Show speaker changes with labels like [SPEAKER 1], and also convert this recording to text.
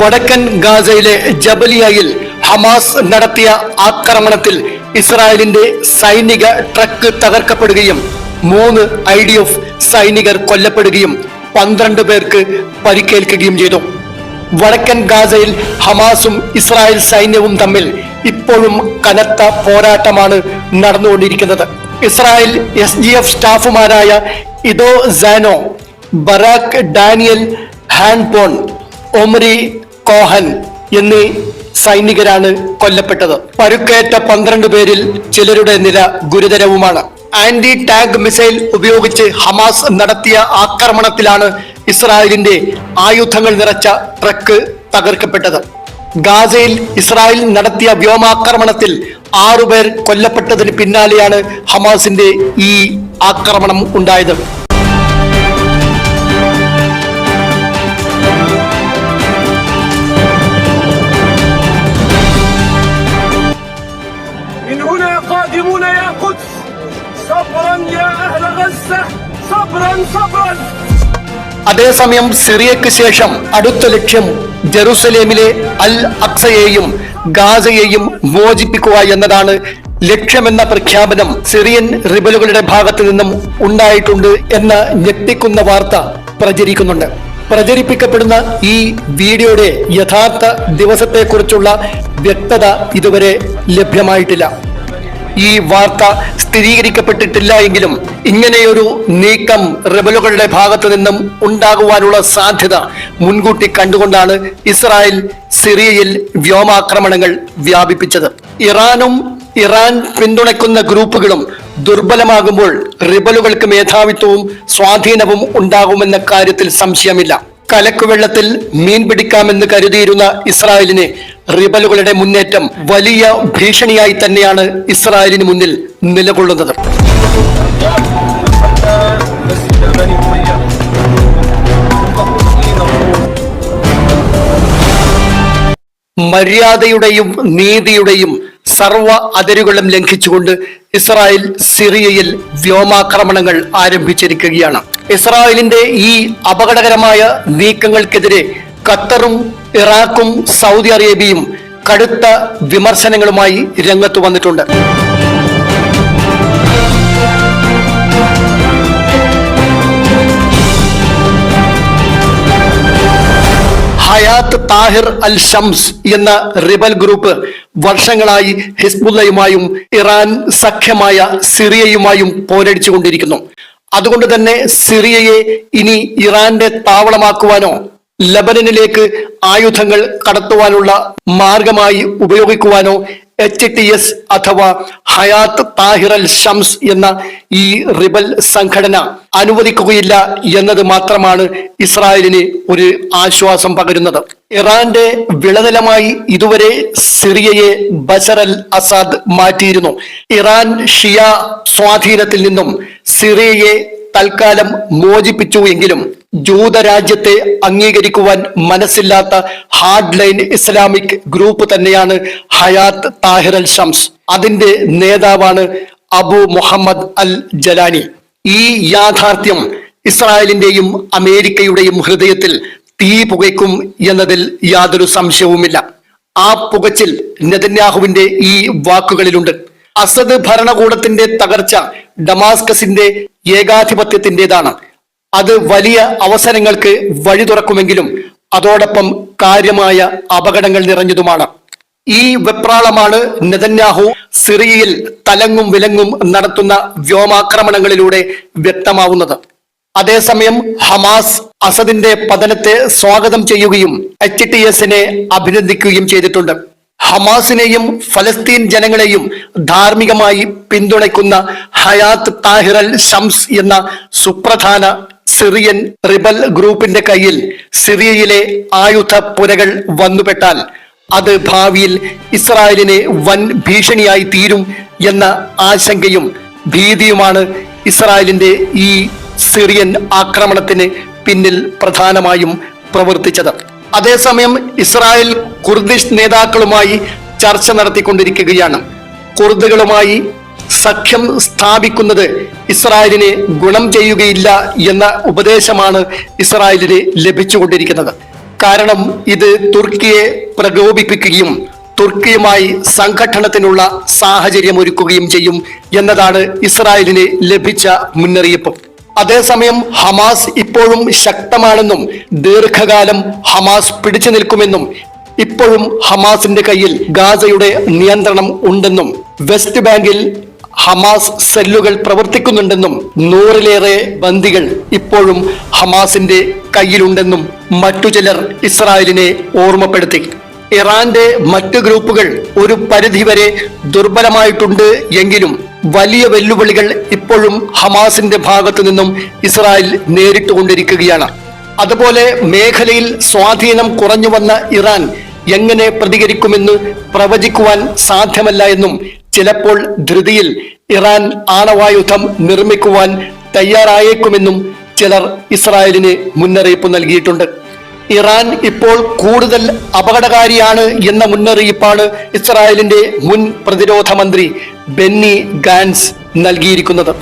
[SPEAKER 1] വടക്കൻ ഗാസയിലെ ജബലിയയിൽ ഹമാസ് നടത്തിയ ആക്രമണത്തിൽ ഇസ്രായേലിന്റെ സൈനിക ട്രക്ക് തകർക്കപ്പെടുകയും മൂന്ന് ഐ ഡി എഫ് സൈനികർ കൊല്ലപ്പെടുകയും പന്ത്രണ്ട് പേർക്ക് പരിക്കേൽക്കുകയും ചെയ്തു. വടക്കൻ ഗാസയിൽ ഹമാസും ഇസ്രായേൽ സൈന്യവും തമ്മിൽ ഇപ്പോഴും കനത്ത പോരാട്ടമാണ് നടന്നുകൊണ്ടിരിക്കുന്നത്. Israel S G F സ്റ്റാഫുമാരായ Ido Sano Barak Daniel Hanpon Omri Cohen എന്നീ സൈനികരാണ് കൊല്ലപ്പെട്ടത്. പരുക്കേറ്റ പന്ത്രണ്ട് പേരിൽ ചിലരുടെ നില ഗുരുതരവുമാണ്. ആന്റി ടാങ്ക് മിസൈൽ ഉപയോഗിച്ച് ഹമാസ് നടത്തിയ ആക്രമണത്തിലാണ് ഇസ്രായേലിന്റെ ആയുധങ്ങൾ നിറച്ച ട്രക്ക് തകർക്കപ്പെട്ടത്. ഗാസയിൽ ഇസ്രായേൽ നടത്തിയ വ്യോമാക്രമണത്തിൽ ആറുപേർ കൊല്ലപ്പെട്ടതിന് പിന്നാലെയാണ് ഹമാസിന്റെ ഈ ആക്രമണം ഉണ്ടായത്. അതേസമയം സിറിയക്ക് ശേഷം അടുത്ത ലക്ഷ്യം ജെറുസലേമിലെ അൽ അക്സയെയും ഗാസയെയും മോചിപ്പിക്കുക എന്നതാണ് ലക്ഷ്യമെന്ന പ്രഖ്യാപനം സിറിയൻ റിബലുകളുടെ ഭാഗത്തു നിന്നും ഉണ്ടായിട്ടുണ്ട് എന്ന ഞെട്ടിക്കുന്ന വാർത്ത പ്രചരിക്കുന്നുണ്ട്. പ്രചരിപ്പിക്കപ്പെടുന്ന ഈ വീഡിയോയുടെ യഥാർത്ഥ ദിവസത്തെക്കുറിച്ചുള്ള വ്യക്തത ഇതുവരെ ലഭ്യമായിട്ടില്ല. ഈ വാർത്ത സ്ഥിരീകരിക്കപ്പെട്ടിട്ടില്ല എങ്കിലും ഇങ്ങനെയൊരു നീക്കം റെബലുകളുടെ ഭാഗത്തു നിന്നും ഉണ്ടാകുവാനുള്ള സാധ്യത മുൻകൂട്ടി കണ്ടുകൊണ്ടാണ് ഇസ്രായേൽ സിറിയയിൽ വ്യോമാക്രമണങ്ങൾ വ്യാപിപ്പിച്ചത്. ഇറാനും ഇറാൻ പിന്തുണയ്ക്കുന്ന ഗ്രൂപ്പുകളും ദുർബലമാകുമ്പോൾ റിബലുകൾക്ക് മേധാവിത്വവും സ്വാധീനവും ഉണ്ടാകുമെന്ന കാര്യത്തിൽ സംശയമില്ല. കലക്കുവെള്ളത്തിൽ മീൻ പിടിക്കാമെന്ന് കരുതിയിരുന്ന ഇസ്രായേലിന് റിബലുകളുടെ മുന്നേറ്റം വലിയ ഭീഷണിയായി തന്നെയാണ് ഇസ്രായേലിന് മുന്നിൽ നിലകൊള്ളുന്നത്. മര്യാദയുടെയും നീതിയുടെയും സർവ അതിരുകളും ലംഘിച്ചുകൊണ്ട് ഇസ്രായേൽ സിറിയയിൽ വ്യോമാക്രമണങ്ങൾ ആരംഭിച്ചിരിക്കുകയാണ്. ഇസ്രായേലിന്റെ ഈ അപകടകരമായ നീക്കങ്ങൾക്കെതിരെ ഖത്തറും ഇറാഖും സൗദി അറേബ്യയും കടുത്ത വിമർശനങ്ങളുമായി രംഗത്ത് വന്നിട്ടുണ്ട്. ഹയാത്ത് താഹിർ അൽ ഷംസ് എന്ന റിബൽ ഗ്രൂപ്പ് വർഷങ്ങളായി ഹിസ്ബുല്ലയുമായും ഇറാൻ സഖ്യമായ സിറിയയുമായും പോരടിച്ചുകൊണ്ടിരിക്കുന്നു. അതുകൊണ്ട് തന്നെ സിറിയയെ ഇനി ഇറാന്റെ താവളമാക്കുവാനോ ലബനനിലേക്ക് ആയുധങ്ങൾ കടത്തുവാനുള്ള മാർഗമായി ഉപയോഗിക്കുവാനോ എച്ച് ടി എസ് അഥവാ ഹയാത്ത് താഹിർ അൽ ഷംസ് എന്ന ഈ റിബൽ സംഘടന അനുവദിക്കുകയില്ല എന്നത് മാത്രമാണ് ഇസ്രായേലിന് ഒരു ആശ്വാസം പകരുന്നത്. ഇറാന്റെ വിളനിലമായി ഇതുവരെ സിറിയയെ ബഷർ അൽ അസാദ് മാറ്റിയിരുന്നു. ഇറാൻ ഷിയ സ്വാധീനത്തിൽ നിന്നും സിറിയയെ തൽക്കാലം മോചിപ്പിച്ചു എങ്കിലും ജൂതരാജ്യത്തെ അംഗീകരിക്കുവാൻ മനസ്സില്ലാത്ത ഹാർഡ് ലൈൻ ഇസ്ലാമിക് ഗ്രൂപ്പ് തന്നെയാണ് ഹയാത്ത് താഹിർ അൽ ഷംസ്. അതിന്റെ നേതാവാണ് അബു മുഹമ്മദ് അൽ ജലാനി. ഈ യാഥാർത്ഥ്യം ഇസ്രായേലിന്റെയും അമേരിക്കയുടെയും ഹൃദയത്തിൽ തീ പുകയ്ക്കും എന്നതിൽ യാതൊരു സംശയവുമില്ല. ആ പുകച്ചിൽ നെതന്യാഹുവിന്റെ ഈ വാക്കുകളിലുണ്ട്. അസദ് ഭരണകൂടത്തിന്റെ തകർച്ച ഡമാസ്കസിന്റെ ഏകാധിപത്യത്തിന്റേതാണ് അത് വലിയ അവസരങ്ങൾക്ക് വഴി തുറക്കുമെങ്കിലും അതോടൊപ്പം കാര്യമായ അപകടങ്ങൾ നിറഞ്ഞതുമാണ്. ഈ വെപ്രാളമാണ് നെതന്യാഹു സിറിയയിൽ തലങ്ങും വിലങ്ങും നടത്തുന്ന വ്യോമാക്രമണങ്ങളിലൂടെ വ്യക്തമാവുന്നത്. അതേസമയം ഹമാസ് അസദിന്റെ പതനത്തെ സ്വാഗതം ചെയ്യുകയും എച്ച് ടി എസിനെ അഭിനന്ദിക്കുകയും ചെയ്തിട്ടുണ്ട്. ഹമാസിനെയും ഫലസ്തീൻ ജനങ്ങളെയും ധാർമ്മികമായി പിന്തുണയ്ക്കുന്ന ഹയാത്ത് താഹിറൽ ഷംസ് എന്ന സുപ്രധാന സിറിയൻ റിബൽ ഗ്രൂപ്പിന്റെ കയ്യിൽ സിറിയയിലെ ആയുധ പുരകൾ വന്നുപെട്ടാൽ അത് ഭാവിയിൽ ഇസ്രായേലിനെ വൻ ഭീഷണിയായി തീരും എന്ന ആശങ്കയും ഭീതിയുമാണ് ഇസ്രായേലിന്റെ ഈ സിറിയൻ ആക്രമണത്തിന് പിന്നിൽ പ്രധാനമായും പ്രവർത്തിച്ചത്. അതേസമയം ഇസ്രായേൽ കുർദിഷ് നേതാക്കളുമായി ചർച്ച നടത്തിക്കൊണ്ടിരിക്കുകയാണ്. കുർദുകളുമായി സഖ്യം സ്ഥാപിക്കുന്നത് ഇസ്രായേലിനെ ഗുണം ചെയ്യുകയില്ല എന്ന ഉപദേശമാണ് ഇസ്രായേലിന് ലഭിച്ചുകൊണ്ടിരിക്കുന്നത്. കാരണം ഇത് തുർക്കിയെ പ്രകോപിപ്പിക്കുകയും തുർക്കിയുമായി സംഘട്ടനത്തിനുള്ള സാഹചര്യം ഒരുക്കുകയും ചെയ്യും എന്നതാണ് ഇസ്രായേലിന് ലഭിച്ച മുന്നറിയിപ്പ്. അതേസമയം ഹമാസ് ഇപ്പോഴും ശക്തമാണെന്നും ദീർഘകാലം ഹമാസ് പിടിച്ചു നിൽക്കുമെന്നും ഇപ്പോഴും ഹമാസിന്റെ കയ്യിൽ ഗാസയുടെ നിയന്ത്രണം ഉണ്ടെന്നും വെസ്റ്റ് ബാങ്കിൽ ഹമാസ് സെല്ലുകൾ പ്രവർത്തിക്കുന്നുണ്ടെന്നും നൂറിലേറെ ബന്ദികൾ ഇപ്പോഴും ഹമാസിന്റെ കയ്യിലുണ്ടെന്നും മറ്റു ചിലർ ഇസ്രായേലിനെ ഓർമ്മപ്പെടുത്തി. ഇറാന്റെ മറ്റു ഗ്രൂപ്പുകൾ ഒരു പരിധിവരെ ദുർബലമായിട്ടുണ്ട് എങ്കിലും വലിയ വെല്ലുവിളികൾ ഇപ്പോഴും ഹമാസിന്റെ ഭാഗത്തു നിന്നും ഇസ്രായേൽ നേരിട്ടുകൊണ്ടിരിക്കുകയാണ്. അതുപോലെ മേഖലയിൽ സ്വാധീനം കുറഞ്ഞു വന്ന ഇറാൻ എങ്ങനെ പ്രതികരിക്കുമെന്ന് പ്രവചിക്കുവാൻ സാധ്യമല്ല എന്നും ചിലപ്പോൾ ധൃതിയിൽ ഇറാൻ ആണവായുധം നിർമ്മിക്കുവാൻ തയ്യാറായേക്കുമെന്നും ചിലർ ഇസ്രായേലിന് മുന്നറിയിപ്പ് നൽകിയിട്ടുണ്ട്. ഇറാൻ ഇപ്പോൾ കൂടുതൽ അപകടകാരിയാണ് എന്ന മുന്നറിയിപ്പാണ് ഇസ്രായേലിന്റെ മുൻ പ്രതിരോധ മന്ത്രി ബെന്നി ഗാൻസ് നൽകിയിരിക്കുന്നത്.